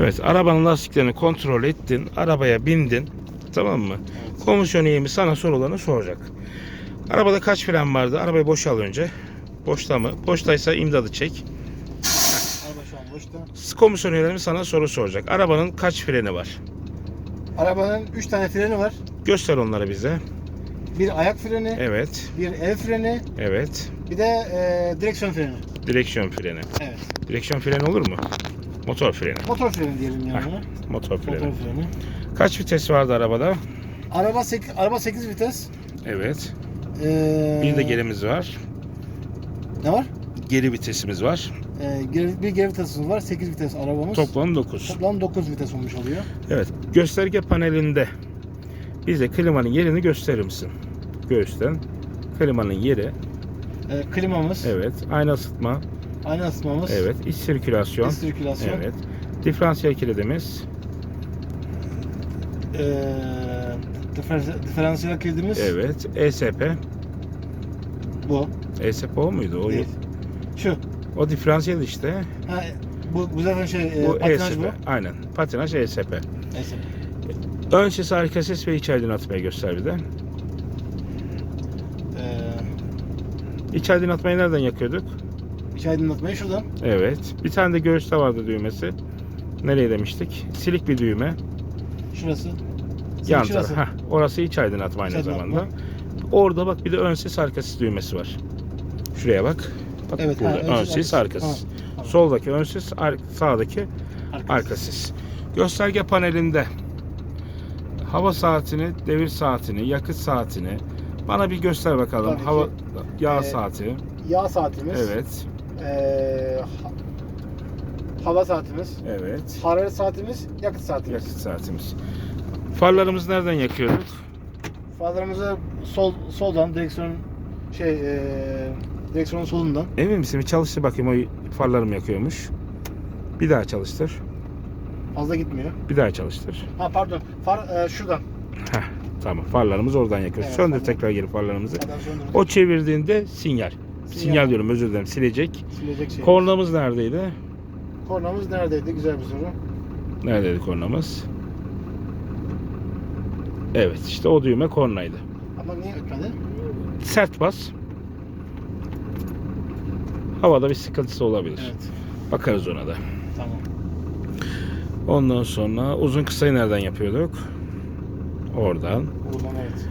Evet arabanın lastiklerini kontrol ettin. Arabaya bindin. Tamam mı? Komisyon üyemi sana sorularını soracak. Arabada kaç fren vardı? Arabayı boşal önce. Boşta mı? Boştaysa imdadı çek. Araba şu an boşta. Komisyon üyelerimiz sana soru soracak. Arabanın kaç freni var? Arabanın 3 tane freni var. Göster onları bize. Bir ayak freni, Evet. bir el freni, Evet. bir de e, direksiyon freni. Direksiyon freni. Evet. Direksiyon freni olur mu? Motor freni. Motor freni diyelim yani. buna. Motor freni. Motor freni. Kaç vites vardı arabada? Araba 8, araba 8 vites. Evet. Ee, Bir de gerimiz var. Ne var? Geri vitesimiz var. Ee, geri, bir geri vitesimiz var. 8 vites arabamız. Toplam 9. Toplam 9 vites olmuş oluyor. Evet. Gösterge panelinde bize klimanın yerini gösterir misin? Göğüsten. Klimanın yeri. Ee, klimamız, Evet. Ayna ısıtma. Ayna ısıtmamız, Evet. iç sirkülasyon. iç sirkülasyon, Evet. Diferansiyel kilidimiz. ee, difer- diferansiyel kilidimiz Evet. ESP. bu. ESP o muydu? O, Değil. Şu. o diferansiyel işte. Ha, bu, bu zaten şey, e, Bu patinaj ESP. bu. Aynen. Patinaj ESP. Neyse. Ön ses, arka ses ve iç aydınlatmayı göster bir de. Ee, İç aydınlatmayı nereden yakıyorduk? İç aydınlatmayı şuradan. Evet. Bir tane de göğüste vardı düğmesi. Nereye demiştik? Silik bir düğme. Şurası. Yan şurası. Heh, orası iç aydınlatma aynı İç aydınlatma. zamanda. Orada bak bir de ön ses arka ses düğmesi var. Şuraya bak. Bak Evet, burada ha, ön ön ses, arka ses. ses. Tamam. Soldaki ön ses, sağdaki Arka. arka ses. Gösterge panelinde hava saatini, devir saatini, yakıt saatini bana bir göster bakalım. Tabii ki. hava yağ Ee, saati. Yağ saatimiz. Evet. Ha- hava saatimiz. Evet. Hararet saatimiz, yakıt saatimiz. Yakıt saatimiz. Farlarımızı nereden yakıyorduk? Farlarımızı sol soldan direksiyon şey ee, direksiyonun solundan. Emin misin? Bir çalıştır bakayım o farlarım yakıyormuş. Bir daha çalıştır. Fazla gitmiyor. Bir daha çalıştır. Ha pardon. Far e, şuradan. Heh, tamam. Farlarımız oradan yakıyoruz. Evet, Söndür tamam. tekrar geri farlarımızı. Adam söndürdü. O çevirdiğinde sinyal. Sinyal, Sinyal. diyorum özür dilerim. Silecek. Silecek şey. Kornamız neredeydi? Kornamız neredeydi? Güzel bir soru. Neredeydi kornamız? Evet işte o düğme kornaydı. Ama niye ötmedi? Sert bas. Havada bir sıkıntısı olabilir. Evet. Bakarız ona da. Tamam. Ondan sonra uzun kısayı nereden yapıyorduk? Oradan. Buradan evet.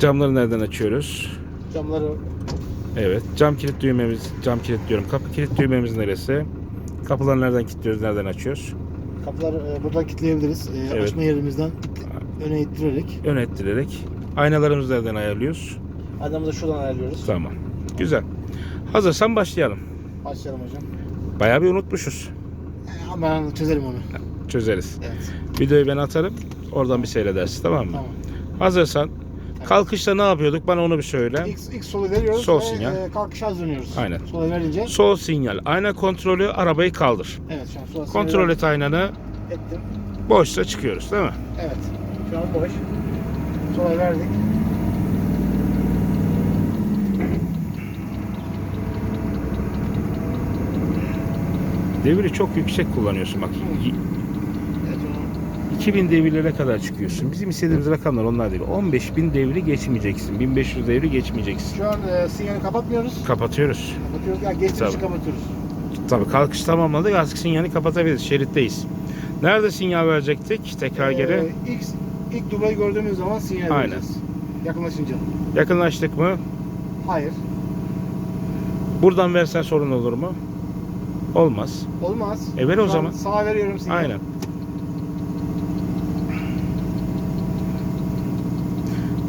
Camları nereden açıyoruz? Camları Evet. Cam kilit düğmemiz, cam kilit diyorum. Kapı kilit düğmemiz neresi? Kapıları nereden kilitliyoruz, nereden açıyoruz? kapıları e, buradan kilitleyebiliriz. E, Evet. Açma yerimizden öne ittirerek. Ön ettirerek. Aynalarımızı nereden ayarlıyoruz? Adamı da şuradan ayarlıyoruz. Tamam. Güzel. Hazırsan başlayalım. Başlayalım hocam. Bayağı bir unutmuşuz. E, ama ben çözerim onu. Çözeriz. Evet. Videoyu ben atarım. Oradan bir seyredersin tamam mı? Tamam. Hazırsan kalkışta ne yapıyorduk? Bana onu bir söyle. İlk, ilk solu veriyoruz Sol ve sinyal. e, kalkışa hazırlanıyoruz. Aynen. Sola verince. Sol sinyal. Ayna kontrolü arabayı kaldır. Evet şu an sola Kontrol et aynanı. ettim. Boşsa çıkıyoruz değil mi? Evet. Şu an boş. Sola verdik. Deviri çok yüksek kullanıyorsun bak. Y- 2000 devirlere kadar çıkıyorsun. Bizim istediğimiz rakamlar onlar değil. 15.000 devri geçmeyeceksin. 1500 devri geçmeyeceksin. Şu an e, sinyali kapatmıyoruz. Kapatıyoruz. Kapatıyoruz. Yani geçtiğimiz Tabii. kapatıyoruz. Tabii kalkış tamamladık artık sinyali kapatabiliriz. Şeritteyiz. Nerede sinyal verecektik? Tekrar geri. Ee, ilk, ilk dubayı gördüğümüz zaman sinyal Aynen. vereceğiz. Yakınlaşınca. Yakınlaştık mı? Hayır. Buradan versen sorun olur mu? Olmaz. Olmaz. E ver o zaman. Sağa veriyorum sinyal. Aynen.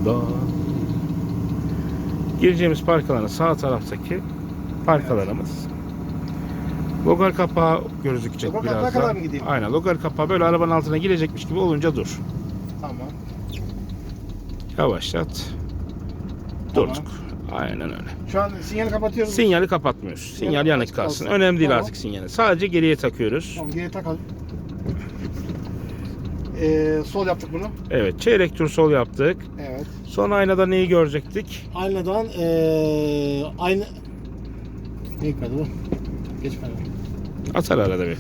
Da. Gireceğimiz park alanı sağ taraftaki park alanımız. Logar kapağı gözükecek Logar kapağı birazdan. kadar mı gideyim? Aynen logar kapağı böyle arabanın altına girecekmiş gibi olunca dur. Tamam. Yavaşlat. Tamam. Durduk. Aynen öyle. Şu an sinyali kapatıyoruz. Sinyali kapatmıyoruz. Sinyal Sinyal yanık açık kalsın. kalsın. Önemli değil Tamam. artık sinyali. Sadece geriye takıyoruz. Tamam geri takalım. Ee, sol yaptık bunu. Evet. Çeyrek tur sol yaptık. Evet. Son aynada neyi görecektik? Aynadan ee, aynı... Ne gitmedi bu? Geçmedi. Atar arada bir.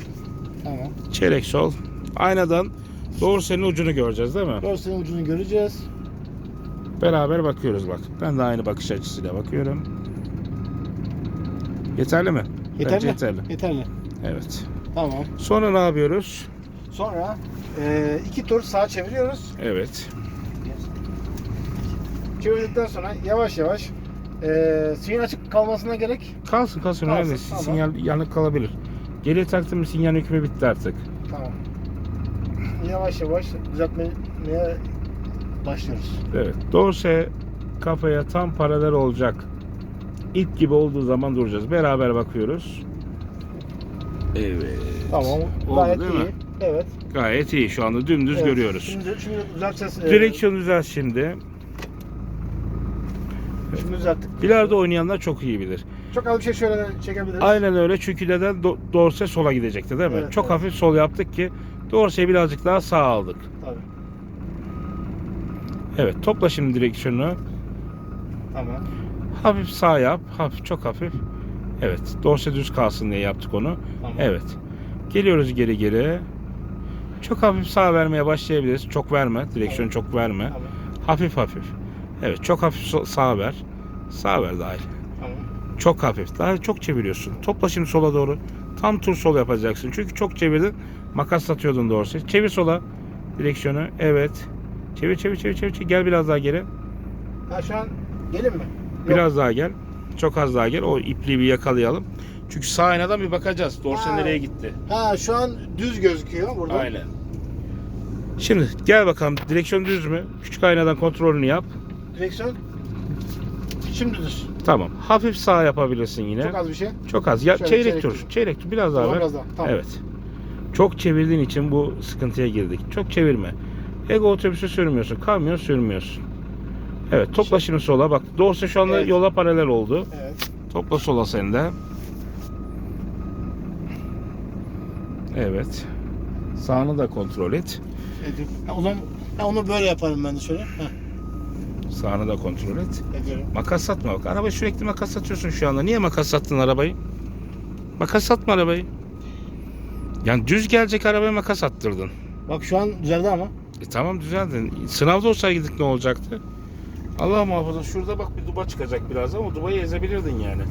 Tamam. Çeyrek sol. Aynadan doğru senin ucunu göreceğiz değil mi? Dorsenin ucunu göreceğiz. Beraber bakıyoruz bak. Ben de aynı bakış açısıyla bakıyorum. Yeterli mi? Yeterli. Bence yeterli. Yeterli. Evet. Tamam. Sonra ne yapıyoruz? Sonra e, iki tur sağa çeviriyoruz. Evet. Çevirdikten sonra yavaş yavaş e, sinyal açık kalmasına gerek. Kalsın kalsın. Kalsın, önemli. tamam. Sinyal yanık kalabilir. Geriye taktığım sinyal hükmü bitti artık. Tamam. Yavaş yavaş düzeltmeye başlıyoruz. Evet. Dorse kafaya tam paralel olacak. İp gibi olduğu zaman duracağız. Beraber bakıyoruz. Evet. Tamam. Oldu Gayet değil iyi. mi? Evet. Gayet iyi. Şu anda dümdüz evet. görüyoruz. Şimdi, şimdi düzelteceğiz. e, Direksiyon düzelt şimdi. Şimdi düzelttik. Bilardo oynayanlar çok iyi bilir. Çok az bir şey şöyle çekebiliriz. Aynen öyle çünkü neden Do- dorse sola gidecekti değil mi? Evet, çok evet. hafif sol yaptık ki dorseyi birazcık daha sağa aldık. Tabii. Evet topla şimdi direksiyonu. Tamam. Hafif sağ yap. Hafif çok hafif. Evet dorse düz kalsın diye yaptık onu. Tamam. Evet. Geliyoruz geri geri. Çok hafif sağ vermeye başlayabiliriz. Çok verme. Direksiyonu çok verme. Tamam. Hafif hafif. Evet çok hafif so- sağ ver. Sağ ver dahil. Tamam. Çok hafif. Daha çok çeviriyorsun. Topla şimdi sola doğru. Tam tur sol yapacaksın. Çünkü çok çevirdin. Makas atıyordun doğrusu. Çevir sola. Direksiyonu. Evet. Çevir çevir çevir çevir. çevir. Gel biraz daha geri. Ha şu an gelin mi? Yok. Biraz daha gel. Çok az daha gel. O ipliği bir yakalayalım. Çünkü sağ aynadan bir bakacağız. Dorse Ha. nereye gitti? Ha şu an düz gözüküyor burada. Aynen. Şimdi gel bakalım. Direksiyon düz mü? Küçük aynadan kontrolünü yap. Direksiyon şimdi düz. Tamam. Hafif sağ yapabilirsin yine. Çok az bir şey. Çok az. Ya Şöyle çeyrek, çeyrek tur. Çeyrek tur. Biraz daha Tamam, ver. biraz daha. Tamam. Evet. Çok çevirdiğin için bu sıkıntıya girdik. Çok çevirme. Ego otobüsü sürmüyorsun. Kamyon sürmüyorsun. Evet. Topla şimdi sola. Bak doğrusu şu anda Evet. yola paralel oldu. Evet. Topla sola sen de. Evet. Sağını da kontrol et. Ha, o zaman ha, onu böyle yaparım ben de şöyle. Ha, Sağını da kontrol et. ediyorum. Makas atma bak. Araba sürekli makas atıyorsun şu anda. Niye makas attın arabayı? Makas atma arabayı. Yani düz gelecek arabaya makas attırdın. Bak şu an düzeldi ama. E tamam düzeldin. Sınavda olsaydık ne olacaktı? Allah muhafaza şurada bak bir duba çıkacak biraz ama dubayı ezebilirdin yani.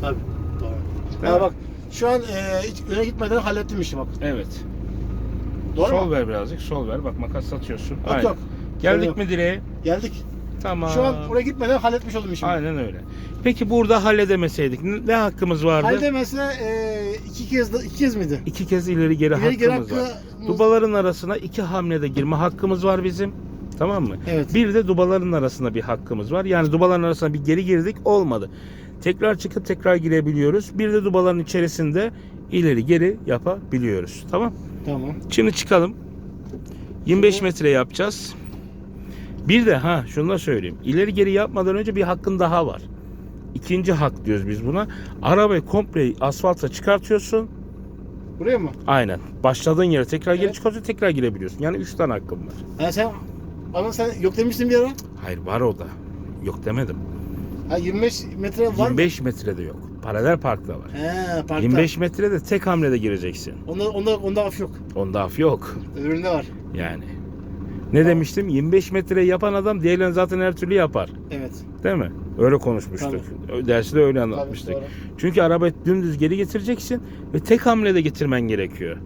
Tabii. Doğru. Mi? bak şu an e, hiç öne gitmeden hallettim işi bak. Evet. Doğru sol mu? ver birazcık. Sol ver. Bak makas atıyorsun. Yok Aynen. yok. Geldik mi direğe? Geldik. Tamam. Şu an oraya gitmeden halletmiş oldum işimi. Aynen öyle. Peki burada halledemeseydik ne hakkımız vardı? Halde mesela e, iki kez iki kez miydi? İki kez ileri geri İleri geri hakkımız var. hakkımız- Dubaların arasına iki hamlede girme hakkımız var bizim. Tamam mı? Evet. Bir de dubaların arasında bir hakkımız var. Yani dubaların arasına bir geri girdik olmadı. Tekrar çıkıp tekrar girebiliyoruz. Bir de dubaların içerisinde ileri geri yapabiliyoruz. Tamam. Tamam. Şimdi çıkalım. 25 Şimdi- metre yapacağız. Bir de ha şunu da söyleyeyim. İleri geri yapmadan önce bir hakkın daha var. İkinci hak diyoruz biz buna. Arabayı komple asfalta çıkartıyorsun. Buraya mı? Aynen. Başladığın yere tekrar geri Evet. çıkıyorsun tekrar girebiliyorsun. Yani 3 tane hakkın var. Ha sen ama sen yok demiştin bir ara. Hayır var o da. Yok demedim. Ha 25 metre var mı? 25 metrede yok. Paralel parkta var. He parkta. 25 metrede tek hamlede gireceksin. Onda, onda, onda af yok. Onda af yok. Öbüründe var. Yani. Ne demiştim? 25 metre yapan adam diğerlerini zaten her türlü yapar. Evet. Değil mi? Öyle konuşmuştuk. Dersi de öyle anlatmıştık. Tabii, Çünkü arabayı dümdüz geri getireceksin ve tek hamlede getirmen gerekiyor. Hı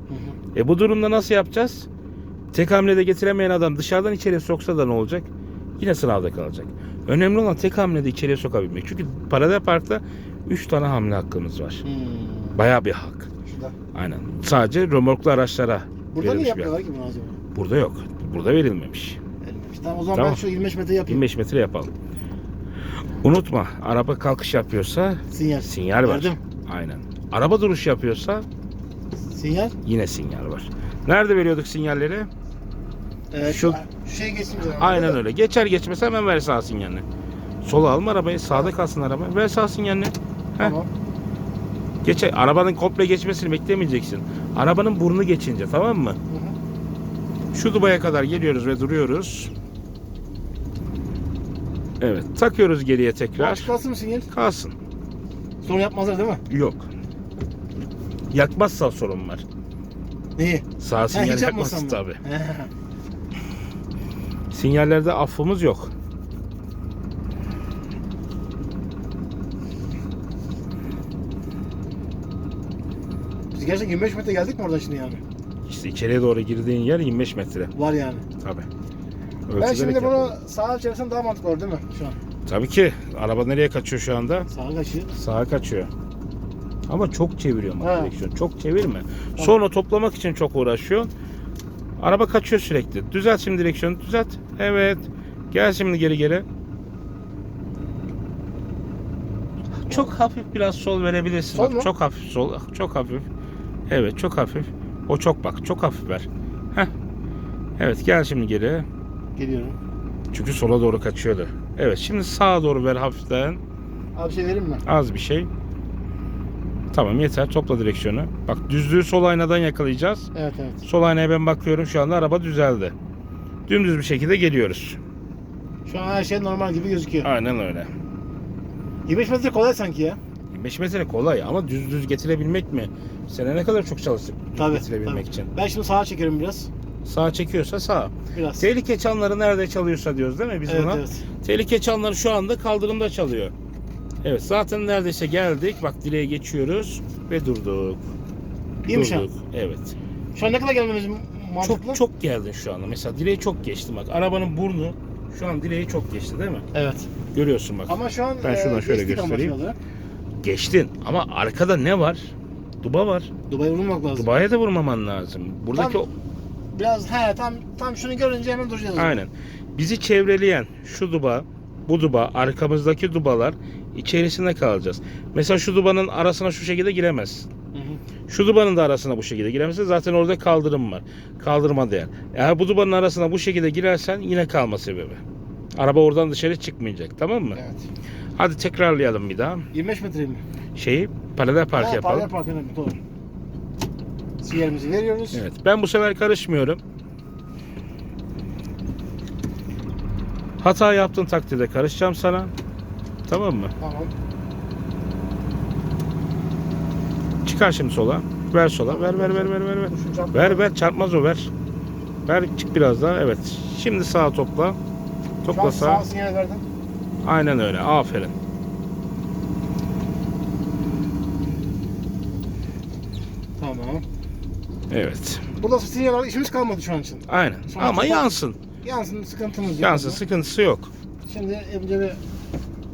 hı. E bu durumda nasıl yapacağız? Tek hamlede getiremeyen adam dışarıdan içeriye soksa da ne olacak? Yine sınavda kalacak. Önemli olan tek hamlede içeriye sokabilmek. Çünkü paralel parkta 3 tane hamle hakkımız var. Hmm. Bayağı bir hak. Şurada. Aynen. Sadece römorklu araçlara Burada yapmıyorlar hak. ki bunu acaba? Burada yok. Burada verilmemiş. Tamam o zaman Tamam. ben şu 25 metre yapayım. 25 metre yapalım. Unutma araba kalkış yapıyorsa Sinyal. sinyal var. Verdim. Aynen. Araba duruş yapıyorsa Sinyal. yine sinyal var. Nerede veriyorduk sinyalleri? Ee, Şu- şu, şu şey geçsin zaman. Aynen öyle. Geçer geçmez hemen ver sağ sinyalini. Sola alma arabayı. Sağda kalsın araba. Ver sağ sinyalini. Tamam. Geçer. Arabanın komple geçmesini beklemeyeceksin. Arabanın burnu geçince tamam mı? Şu dubaya kadar geliyoruz ve duruyoruz. Evet. Takıyoruz geriye tekrar. Açık kalsın mı sinyal? Kalsın. Sorun yapmazlar değil mi? Yok. Yakmazsa sorun var. Neyi? Sağ sinyal hiç yapmasam mı? tabi. Sinyallerde affımız yok. Biz gerçekten 25 metre geldik mi oradan şimdi yani? İşte içeriye doğru girdiğin yer 25 metre. Var yani. Tabi. ben şimdi bunu sağa çevirsem daha mantıklı olur değil mi şu an? Tabii ki. Araba nereye kaçıyor şu anda? Sağa kaçıyor. Sağa kaçıyor. Ama çok çeviriyor bak Ha. direksiyon. Çok çevirme. Sonra toplamak için çok uğraşıyor. Araba kaçıyor sürekli. Düzelt şimdi direksiyonu. Düzelt. Evet. Gel şimdi geri geri. Çok hafif biraz sol verebilirsin. Sol Bak, mu? Çok hafif sol. Çok hafif. Evet çok hafif. O çok bak. Çok hafif ver. Heh. Evet gel şimdi geri. Geliyorum. Çünkü sola doğru kaçıyordu. Evet şimdi sağa doğru ver hafiften. Abi bir şey vereyim mi? Az bir şey. Tamam yeter. Topla direksiyonu. Bak düzlüğü sol aynadan yakalayacağız. Evet evet. Sol aynaya ben bakıyorum. Şu anda araba düzeldi. Dümdüz bir şekilde geliyoruz. Şu an her şey normal gibi gözüküyor. Aynen öyle. 25 metre kolay sanki ya. 25 metre kolay ama düz düz getirebilmek mi? Sene ne kadar çok çalıştık düz Tabii, getirebilmek tabii. için. Ben şimdi sağa çekiyorum biraz. Sağa çekiyorsa sağ. Biraz. Tehlike çanları nerede çalıyorsa diyoruz değil mi biz evet buna? evet. Tehlike çanları şu anda kaldırımda çalıyor. Evet zaten neredeyse geldik. Bak direğe geçiyoruz ve durduk. İyi mi şu an? Durduk. Evet. Şu an ne kadar gelmemiz mantıklı? Çok çok geldin şu anda. Mesela direği çok geçtin bak. Arabanın burnu şu an direği çok geçti değil mi? Evet. Görüyorsun bak. Ama şu an Ben şuradan şöyle geçtik ama göstereyim. Geçtin ama arkada ne var? Duba var. Dubai'ye vurmak lazım. Dubai'ye de vurmaman lazım. Buradaki Tam- o... Biraz he tam tam şunu görünce hemen duracağız. Aynen. Bizi çevreleyen şu duba, bu duba, arkamızdaki dubalar içerisinde kalacağız. Mesela şu dubanın arasına şu şekilde giremez. Hı hı. Şu dubanın da arasına bu şekilde giremezsin. Zaten orada kaldırım var. Kaldırma değer. Eğer bu dubanın arasına bu şekilde girersen yine kalma sebebi. Araba oradan dışarı çıkmayacak. Tamam mı? Evet. Hadi tekrarlayalım bir daha. 25 metre mi? Şeyi paralel park Ha, yapalım. Paralel park önemli doğru. Sinyalimizi veriyoruz. Evet. Ben bu sefer karışmıyorum. Hata yaptığın takdirde karışacağım sana. Tamam mı? Tamam. Çıkar şimdi sola. Ver sola. Ver ver ver ver ver. Ver ver, ver. çarpmaz o ver. Ver çık biraz daha. Evet. Şimdi sağa topla. Şu an Topla sağ sinyal verdim. Aynen öyle. Aferin. Tamam. Evet. Burada sinyal var. işimiz kalmadı şu an için. Aynen. Sonra Ama çok- yansın. Yansın sıkıntımız yok. Yansın. Sıkıntısı yok. Şimdi bir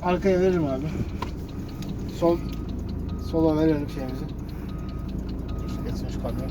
arkaya veririm abi. Sol sola verelim şeyimizi. Geçsin şu kamera.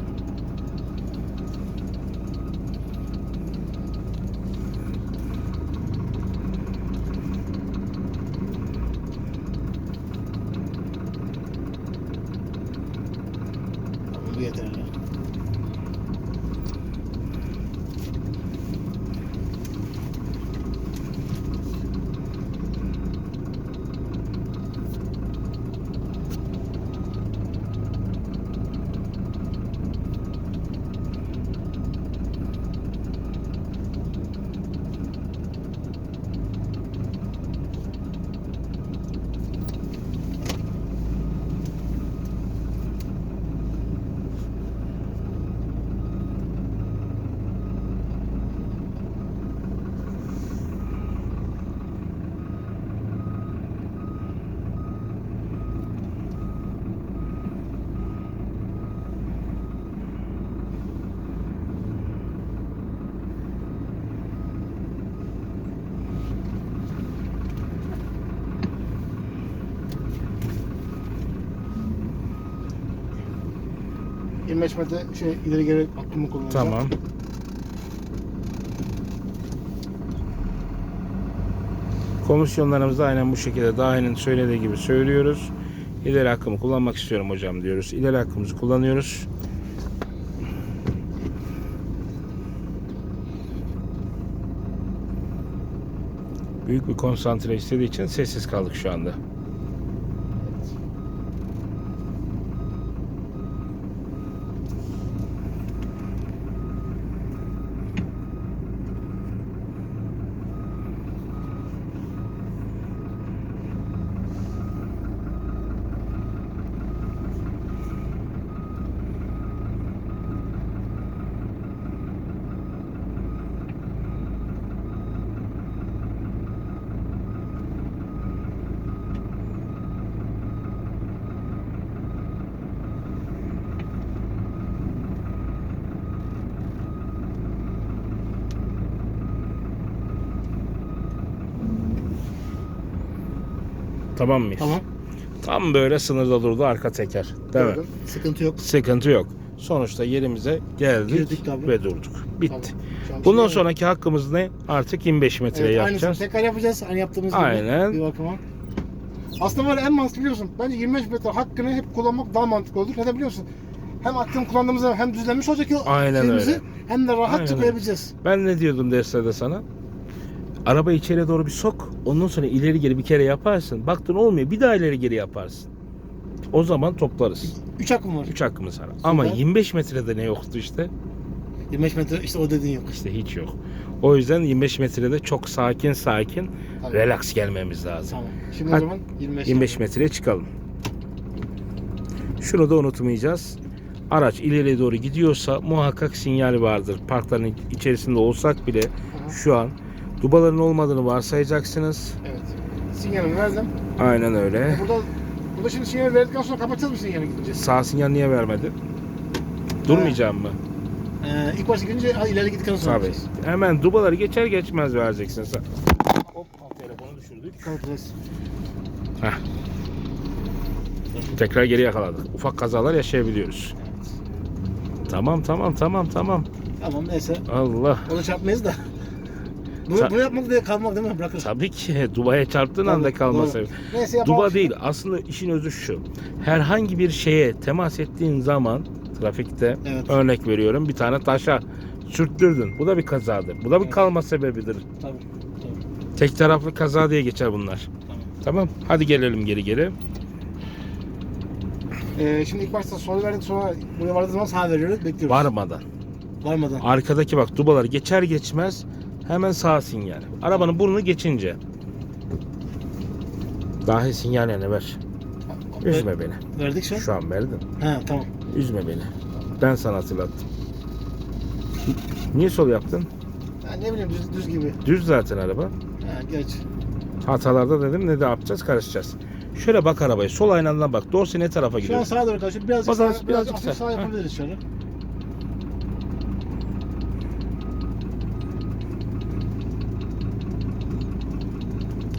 5 metre şey ileri geri aklımı kullanacağım. Tamam. Komisyonlarımızda aynen bu şekilde dahinin söylediği gibi söylüyoruz. İleri hakkımı kullanmak istiyorum hocam diyoruz. İleri hakkımızı kullanıyoruz. Büyük bir konsantre istediği için sessiz kaldık şu anda. Tamam mıyız? Tamam. Tam böyle sınırda durdu arka teker. Değil mi? Gördüm. Sıkıntı yok. Sıkıntı yok. Sonuçta yerimize geldik Girdik ve durduk. Bitti. Tamam. Bundan şimdi- sonraki hakkımız ne? Artık 25 metre evet, yapacağız. Aynısını tekrar yapacağız. Hani yaptığımız gibi. Aynen. Bir bakıma. Aslında var en mantıklı biliyorsun. Bence 25 metre hakkını hep kullanmak daha mantıklı olur. Neden biliyorsun? Hem hakkını kullandığımızda hem düzlenmiş olacak o Aynen öyle. hem de rahatça Aynen koyabileceğiz. Ben ne diyordum derslerde sana? Arabayı içeriye doğru bir sok. Ondan sonra ileri geri bir kere yaparsın. Baktın olmuyor. Bir daha ileri geri yaparsın. O zaman toplarız. 3 hakkım var. 3 hakkımız var. Ama 25 metrede ne yoktu işte? 25 metre işte o dediğin yok. İşte hiç yok. O yüzden 25 metrede çok sakin sakin Tamam. relax gelmemiz lazım. Tamam. Şimdi Hadi, o zaman 25, 25 metreye çıkalım. Şunu da unutmayacağız. Araç ileriye doğru gidiyorsa muhakkak sinyali vardır. Parkların içerisinde olsak bile şu an dubaların olmadığını varsayacaksınız. Evet. Sinyalimi verdim. Aynen öyle. Burada burada şimdi sinyal verdikten sonra kapatacağız mı sinyali gidince? Sağ sinyal niye vermedi? Durmayacağım mı? Ee, ilk başta gidince ileri gittikten sonra Tabii. yapacağız. Hemen dubaları geçer geçmez vereceksin sen. Hop telefonu düşürdük. Kapatacağız. Heh. Tekrar geri yakaladık. Ufak kazalar yaşayabiliyoruz. Tamam tamam tamam tamam. Tamam neyse. Allah. Onu çarpmayız da. Bunu, Ta- bunu yapmak diye kalmak değil mi? Bırakır. Tabii ki Dubai'ye çarptığın Tabii, anda kalması. doğru. Neyse yapalım. Duba değil. Aslında işin özü şu. Herhangi bir şeye temas ettiğin zaman trafikte Evet. örnek veriyorum bir tane taşa sürttürdün. Bu da bir kazadır. Bu da bir Evet. kalma sebebidir. Tabii. Tabii. Tek taraflı kaza diye geçer bunlar. Tamam. Tamam. Hadi gelelim geri geri. Ee, şimdi ilk başta sol verdik sonra buraya vardığı zaman sağ veriyoruz. Bekliyoruz. Varmadan. Varmadan. Arkadaki bak dubalar geçer geçmez hemen sağ sinyal. Arabanın burnunu geçince. Dahi sinyal yani ver. Üzme beni. Verdik şu an. Şu an verdin. Ha tamam. Üzme beni. Ben sana hatırlattım. Niye sol yaptın? Ha, ne bileyim düz, düz gibi. Düz zaten araba. Ha, geç. Hatalarda dedim ne de yapacağız karışacağız. Şöyle bak arabaya. Sol aynandan bak. Dorsi ne tarafa Şu an gidiyor? sağa doğru kaçıyor. Birazcık sağ, birazcık, birazcık sağ. sağ yapabiliriz şöyle.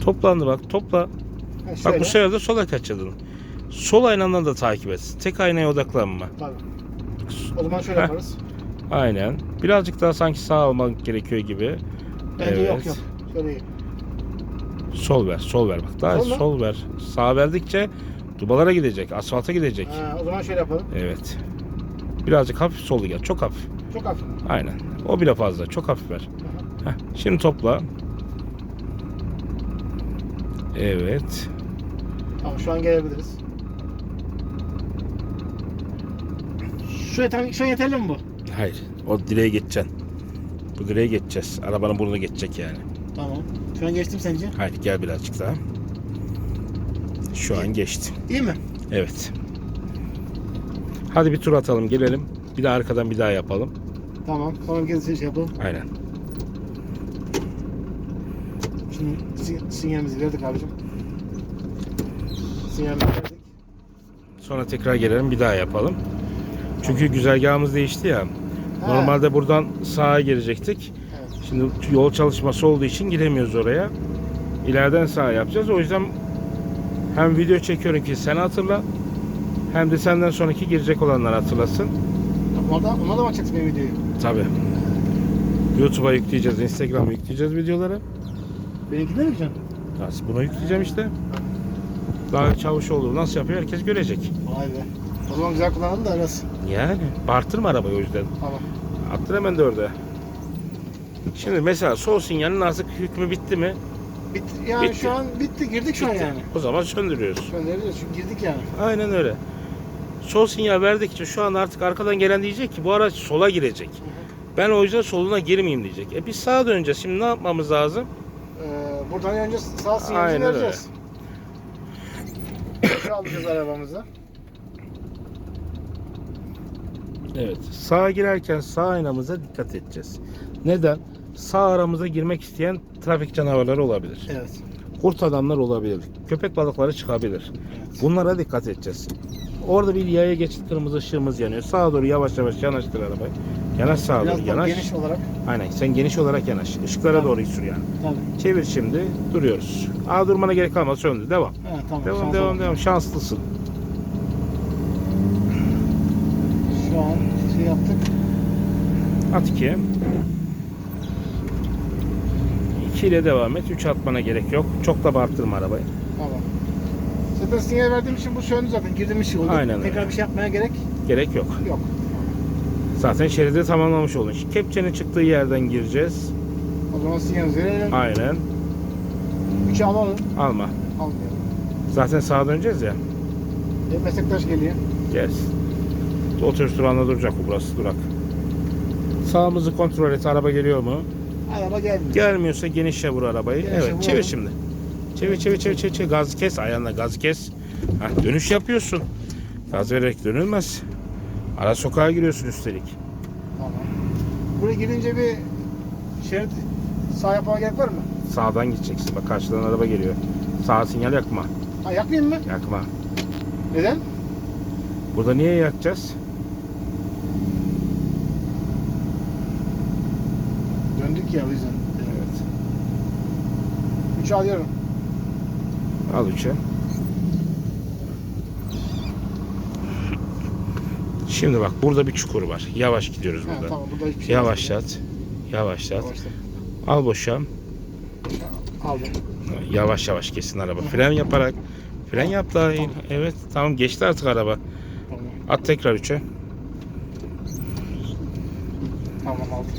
Toplandı bak. Topla. Ha, Bak bu sefer de sola kaçırdın. Sol aynandan da takip et. Tek aynaya odaklanma. Tabii. O zaman şöyle Heh. yaparız. Aynen. Birazcık daha sanki sağ almak gerekiyor gibi. Bence yok yok. Şöyle iyi. Sol ver, sol ver bak. Daha Sol sol, ver. Sağ verdikçe dubalara gidecek, asfalta gidecek. Ha, o zaman şöyle yapalım. Evet. Birazcık hafif solu gel. Çok hafif. Çok hafif. Aynen. O bile fazla. Çok hafif ver. Heh. Şimdi topla. Evet. Tamam şu an gelebiliriz. Şu, yeter, şu an yeterli mi bu? Hayır. O direğe geçeceksin. Bu direğe geçeceğiz. Arabanın burnuna geçecek yani. Tamam. Şu an geçtim sence? Haydi gel birazcık daha. Şu an geçti. İyi mi? Evet. Hadi bir tur atalım gelelim. Bir de arkadan bir daha yapalım. Tamam. Sonra gerisini şey yapalım. Aynen. Sinyalimizi verdik abicim. Sinyalimizi verdik. Sonra tekrar gelelim bir daha yapalım. Çünkü güzergahımız değişti ya. Normalde buradan sağa girecektik. Evet. Şimdi yol çalışması olduğu için giremiyoruz oraya. İleriden sağa yapacağız. O yüzden hem video çekiyorum ki sen hatırla hem de senden sonraki girecek olanlar hatırlasın. Onlarda, onlarda mı açacaksın benim videoyu? Tabi. YouTube'a yükleyeceğiz, Instagram'a yükleyeceğiz videoları. Benimkinde mi yapacaksın? Nasıl buna yükleyeceğim işte. Daha çavuş olur. Nasıl yapıyor herkes görecek. Vay be. O zaman güzel kullanalım da biraz. Yani bağırtırma arabayı o yüzden. Tamam. Attır hemen dörde. Şimdi mesela sol sinyalin artık hükmü bitti mi? Bitti. Yani Bitti. şu an bitti. Girdik şu an Bitti. yani. O zaman söndürüyoruz. Gönderebiliriz. Çünkü girdik yani. Aynen öyle. Sol sinyal verdikçe şu an artık arkadan gelen diyecek ki bu araç sola girecek. Ben o yüzden soluna girmeyeyim diyecek. E biz sağa döneceğiz. Şimdi ne yapmamız lazım? Buradan önce sağ sinyalimizi Aynen vereceğiz. Alacağız arabamızı. Evet. Sağa girerken sağ aynamıza dikkat edeceğiz. Neden? Sağ aramıza girmek isteyen trafik canavarları olabilir. Evet. Kurt adamlar olabilir. Köpek balıkları çıkabilir. evet. Bunlara dikkat edeceğiz. Orada bir yaya geçit kırmızı ışığımız yanıyor. Sağa doğru yavaş yavaş yanaştır arabayı. Yanaş sağa Biraz doğru daha yanaş. geniş olarak. Aynen sen geniş olarak yanaş. Işıklara Tamam. doğru sür yani. Tabii. Çevir şimdi. Duruyoruz. Aa durmana gerek kalmaz. Söndü. Devam. Ha, tamam. Devam şansa devam bak. devam. Şanslısın. Şu an şey yaptık. At 2'ye. 2 ile devam et. 3 atmana gerek yok. Çok da bağırttırma arabayı. Tamam. Zaten sinyal verdiğim için bu söndü zaten. Girdiğimiz şey oldu. Aynen öyle. Tekrar bir şey yapmaya gerek Gerek yok. yok. Zaten şeridi tamamlamış oldun. Kepçenin çıktığı yerden gireceğiz. O zaman sinyal verelim. Aynen. 3'ü alalım. Alma. Almayalım. Zaten sağa döneceğiz ya. Bir meslektaş geliyor. Gel. Otobüs durağında duracak bu burası durak. Sağımızı kontrol et. Araba geliyor mu? Araba gelmiyor. Gelmiyorsa genişe vur arabayı. Genişe evet. vuralım. Çevir şimdi. Çevir çevir çevir çevir. çevir. Gazı kes. Ayağınla gazı kes. Heh, dönüş yapıyorsun. Gaz vererek dönülmez. Ara sokağa giriyorsun üstelik. Tamam. Buraya girince bir şerit sağ yapmaya gerek var mı? Sağdan gideceksin. Bak karşıdan araba geliyor. Sağ sinyal yakma. Ha yakmayayım mı? Yakma. Neden? Burada niye yakacağız? Döndük ya o yüzden. Evet. 3'ü alıyorum. Al üçe. Şimdi bak burada bir çukur var. Yavaş gidiyoruz Ha, burada. tamam burada şey Yavaşlat. Yavaşlat. Yavaşlat. Al boşa. Aldım. Yavaş yavaş kesin araba. Fren yaparak. Fren yap dahil. Evet tamam geçti artık araba. Tamam. At tekrar üçe. Tamam aldım.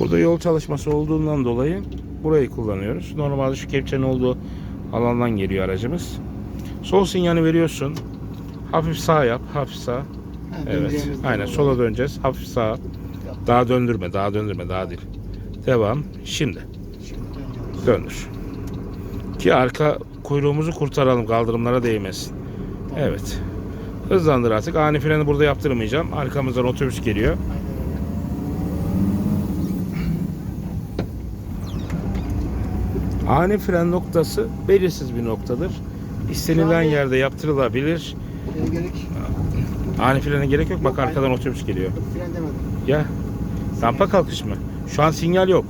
Burada yol çalışması olduğundan dolayı burayı kullanıyoruz. Normalde şu kepçenin olduğu alandan geliyor aracımız. Sol sinyali veriyorsun. Hafif sağ yap. Hafif sağ. Ha, Evet. Aynen sola döneceğiz. Hafif sağa. Daha döndürme, daha döndürme, daha değil. Devam. Şimdi döndür. Ki arka kuyruğumuzu kurtaralım, kaldırımlara değmesin. Evet. Hızlandır artık. Ani freni burada yaptırmayacağım. Arkamızdan otobüs geliyor. Aynen öyle. Ani fren noktası belirsiz bir noktadır. İstenilen yerde yaptırılabilir. Gerek Ani frene gerek yok. Bak arkadan otobüs geliyor. fren demedim. Ya. Rampa kalkış mı? Şu an sinyal yok.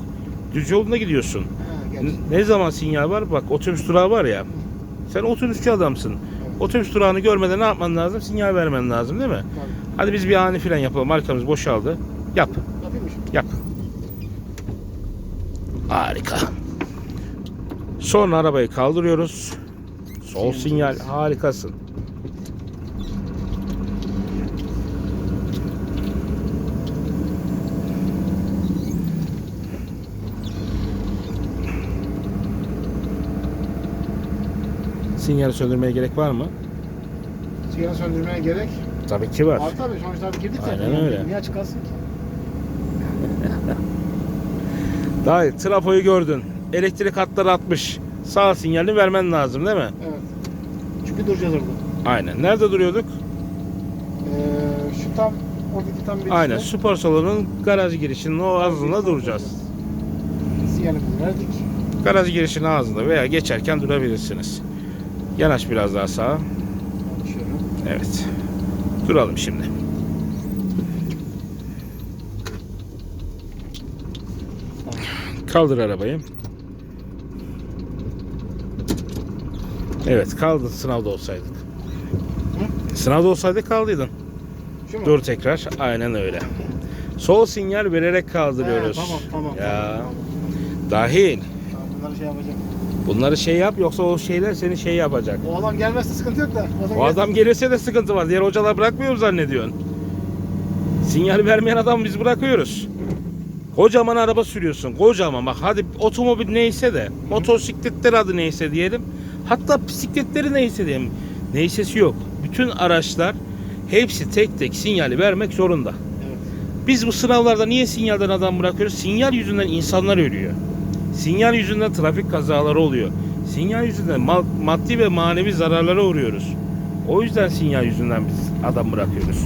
Düz yolunda gidiyorsun. Ha, Ne zaman sinyal var? Bak otobüs durağı var ya. Sen otobüsçü adamsın. Otobüs durağını görmeden ne yapman lazım? Sinyal vermen lazım değil mi? Tabii. Hadi biz bir ani fren yapalım. Arkamız boşaldı. Yap. Yapayım mı şimdi? Yap. Harika. Sonra arabayı kaldırıyoruz. Sol sinyal. Harikasın. Sinyali söndürmeye gerek var mı? Sigara söndürmeye gerek. Tabii ki var. Var tabii sonuçta abi girdik Aynen zaten. öyle. Niye açık kalsın ki? Dayı trafoyu gördün. Elektrik hatları atmış. Sağ sinyalini vermen lazım değil mi? Evet. Çünkü duracağız orada. Aynen. Nerede duruyorduk? Ee, şu tam oradaki tam bir Aynen. Spor salonunun garaj girişinin o ağzında duracağız. Sinyalimizi verdik. Garaj girişinin ağzında veya geçerken durabilirsiniz. Yanaş biraz daha sağa. Evet. Duralım şimdi. Kaldır arabayı. Evet kaldı sınavda olsaydık. Sınavda olsaydık kaldıydın. Şu mu? Dur tekrar. Aynen öyle. Sol sinyal vererek kaldırıyoruz. He, tamam tamam. Ya Tamam, tamam. dahil. Tamam, bunları şey yapacağım. Bunları şey yap yoksa o şeyler seni şey yapacak. O adam gelmezse sıkıntı yok da. O adam, O adam gelirse de sıkıntı var. Diğer hocalar bırakmıyor mu zannediyorsun? Sinyal vermeyen adam biz bırakıyoruz. Kocaman araba sürüyorsun. Kocaman bak hadi otomobil neyse de motosikletler adı neyse diyelim. Hatta bisikletleri neyse diyelim. Neysesi yok. Bütün araçlar hepsi tek tek sinyali vermek zorunda. Evet. Biz bu sınavlarda niye sinyalden adam bırakıyoruz? Sinyal yüzünden insanlar ölüyor. Sinyal yüzünden trafik kazaları oluyor. Sinyal yüzünden ma- maddi ve manevi zararlara uğruyoruz. O yüzden sinyal yüzünden biz adam bırakıyoruz.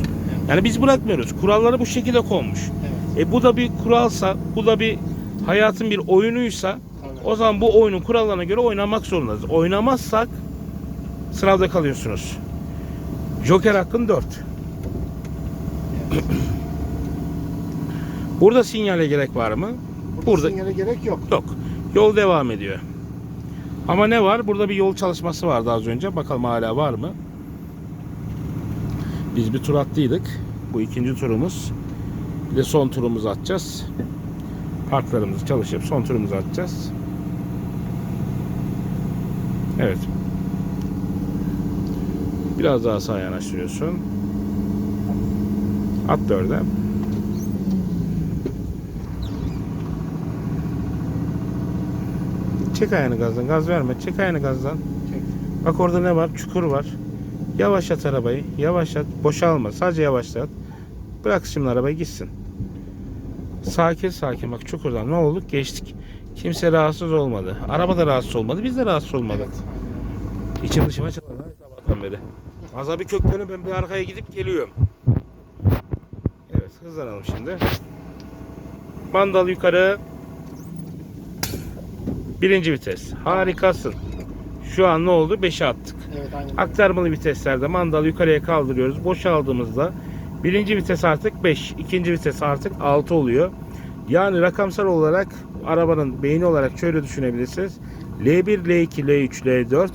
Yani biz bırakmıyoruz. Kuralları bu şekilde konmuş. Evet. E bu da bir kuralsa, bu da bir hayatın bir oyunuysa. O zaman bu oyunun kurallarına göre oynamak zorundayız. Oynamazsak sınavda kalıyorsunuz. Joker hakkın 4. Evet. Burada sinyale gerek var mı? Burada, Burada- sinyale gerek yok. Yok. Yol devam ediyor. Ama ne var? Burada bir yol çalışması vardı az önce. Bakalım hala var mı? Biz bir tur attıydık. Bu ikinci turumuz. Bir de son turumuzu atacağız. Parklarımızı çalışıp son turumuzu atacağız. Evet. Biraz daha sağa yanaştırıyorsun. At dörde. Çek ayağını gazdan. Gaz verme. Çek ayağını gazdan. Çek. Bak orada ne var? Çukur var. Yavaşlat arabayı. Yavaşlat. Boşalma. Sadece yavaşlat. Bırak şimdi arabayı gitsin. Sakin sakin. Bak çukurdan ne olduk? Geçtik. Kimse rahatsız olmadı. Araba da rahatsız olmadı. Biz de rahatsız olmadık. Evet. İçim dışıma çıkmadı. Sabahtan beri. Gaza bir köklerini ben bir arkaya gidip geliyorum. Evet hızlanalım şimdi. Mandal yukarı. Birinci vites. Harikasın. Şu an ne oldu? 5'e attık. Evet aynen. Aktarmalı viteslerde mandal yukarıya kaldırıyoruz. Boşaldığımızda birinci vites artık 5, ikinci vites artık 6 oluyor. Yani rakamsal olarak arabanın beyni olarak şöyle düşünebilirsiniz. L1, L2, L3, L4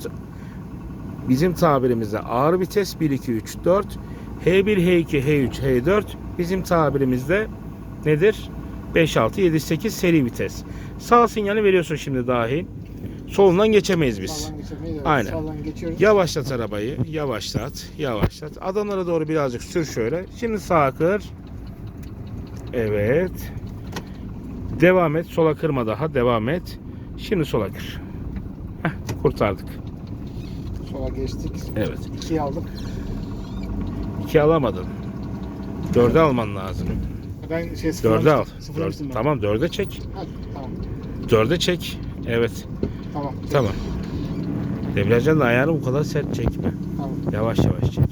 bizim tabirimizde ağır vites 1, 2, 3, 4 H1, H2, H3, H4 bizim tabirimizde nedir? 5, 6, 7, 8 seri vites. Sağ sinyali veriyorsun şimdi dahi. Solundan geçemeyiz biz. Sağdan geçemeyiz. Evet. Aynen. Sağdan geçiyoruz. Yavaşlat arabayı. Yavaşlat. Yavaşlat. Adamlara doğru birazcık sür şöyle. Şimdi sağa kır. Evet. Devam et. Sola kırma daha. Devam et. Şimdi sola kır. Heh, kurtardık. Sola geçtik. Evet. İkiyi aldık. İki alamadın. Dörde alman lazım. Ben şey Dörde al. almıştım ben. tamam dörde çek. Hadi, tamam. Dörde çek. Evet. Tamam. Tamam. Debriyajdan da ayağını bu kadar sert çekme. Tamam. Yavaş yavaş çek.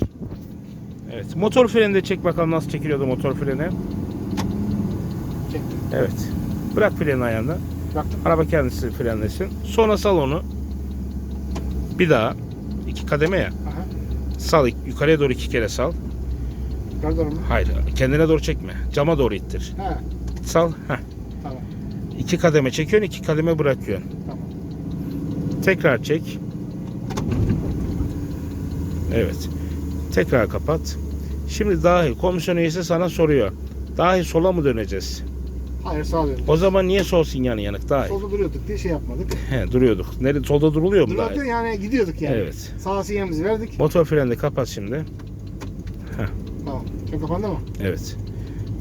Evet. Motor freni de çek bakalım nasıl çekiliyordu motor freni. Bırak freni ayağında. Bıraktım. Araba kendisi frenlesin. Sonra sal onu. Bir daha. iki kademe ya. Aha. Sal yukarıya doğru iki kere sal. Gördün mü? Hayır. Kendine doğru çekme. Cama doğru ittir. Ha. Sal. Heh. Tamam. İki kademe çekiyorsun, iki kademe bırakıyorsun. Tamam. Tekrar çek. Evet. Tekrar kapat. Şimdi dahil komisyon üyesi sana soruyor. Dahil sola mı döneceğiz? Hayır sağ. O zaman niye sol sinyalin yanık dahil? Solda duruyorduk diye şey yapmadık. He, duruyorduk. Nerede solda duruluyor mu Duruyorduk dahil? yani gidiyorduk yani. Evet. Sağ sinyalimizi verdik. Motor freni kapat şimdi. Tamam. Çok kapandı mı? Evet.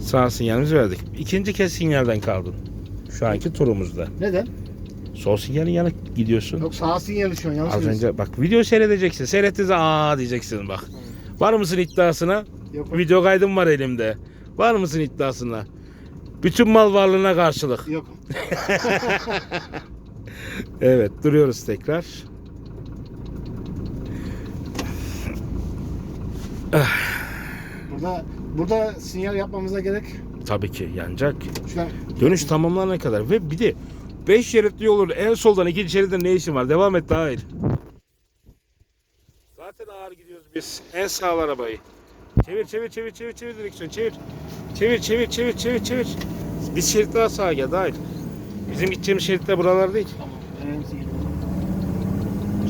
Sağ sinyalimizi verdik. İkinci kez sinyalden kaldın. Şu anki turumuzda. Neden? Sol sinyalin yanık gidiyorsun. Yok sağ sinyali şu an yanlış Az önce bak video seyredeceksin. Seyrettiğinde aa diyeceksin bak. Var mısın iddiasına? Yok. Video kaydım var elimde. Var mısın iddiasına? Bütün mal varlığına karşılık. Yok. Evet duruyoruz tekrar. Burada burada sinyal yapmamıza gerek. Tabii ki yanacak. Şu an Dönüş tamamlanana kadar ve bir de 5 şeritli olur. En soldan ikinci şeritten ne işin var? Devam et dahil. Zaten ağır gidiyoruz biz. En sağ arabayı. Çevir çevir çevir çevir çevir direksiyon çevir. Çevir çevir çevir çevir çevir. Bir şerit daha sağa gel dahil. Bizim gideceğimiz şeritler buralar değil. Tamam. Önemlisi gibi.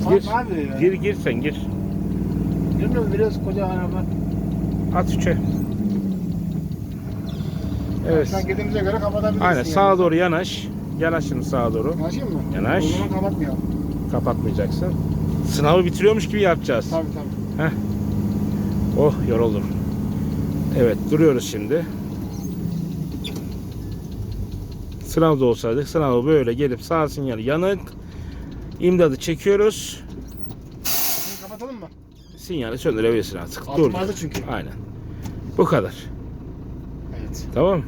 Gir. Ya? Gir gir sen gir. Musun? Biraz koca araba. At üçe. Evet. Şu an girdiğimize göre kapatabiliriz. Aynen sağa doğru yanaş. Yanaş şimdi sağa doğru. Yanaşayım mı? Yanaş. O zaman kapatmayalım. Kapatmayacaksın. Sınavı bitiriyormuş gibi yapacağız. Tabii tabii. Oh yoruldum. Evet duruyoruz şimdi. Sınavda olsaydık sınavı böyle gelip sağ sinyal yanık. İmdadı çekiyoruz. Şimdi kapatalım mı? Sinyali söndürebilirsin artık. Altın Dur. vardı çünkü. Aynen. Bu kadar. Evet. Tamam.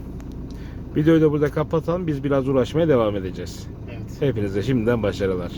Videoyu da burada kapatalım. Biz biraz uğraşmaya devam edeceğiz. Evet. Hepinize şimdiden başarılar.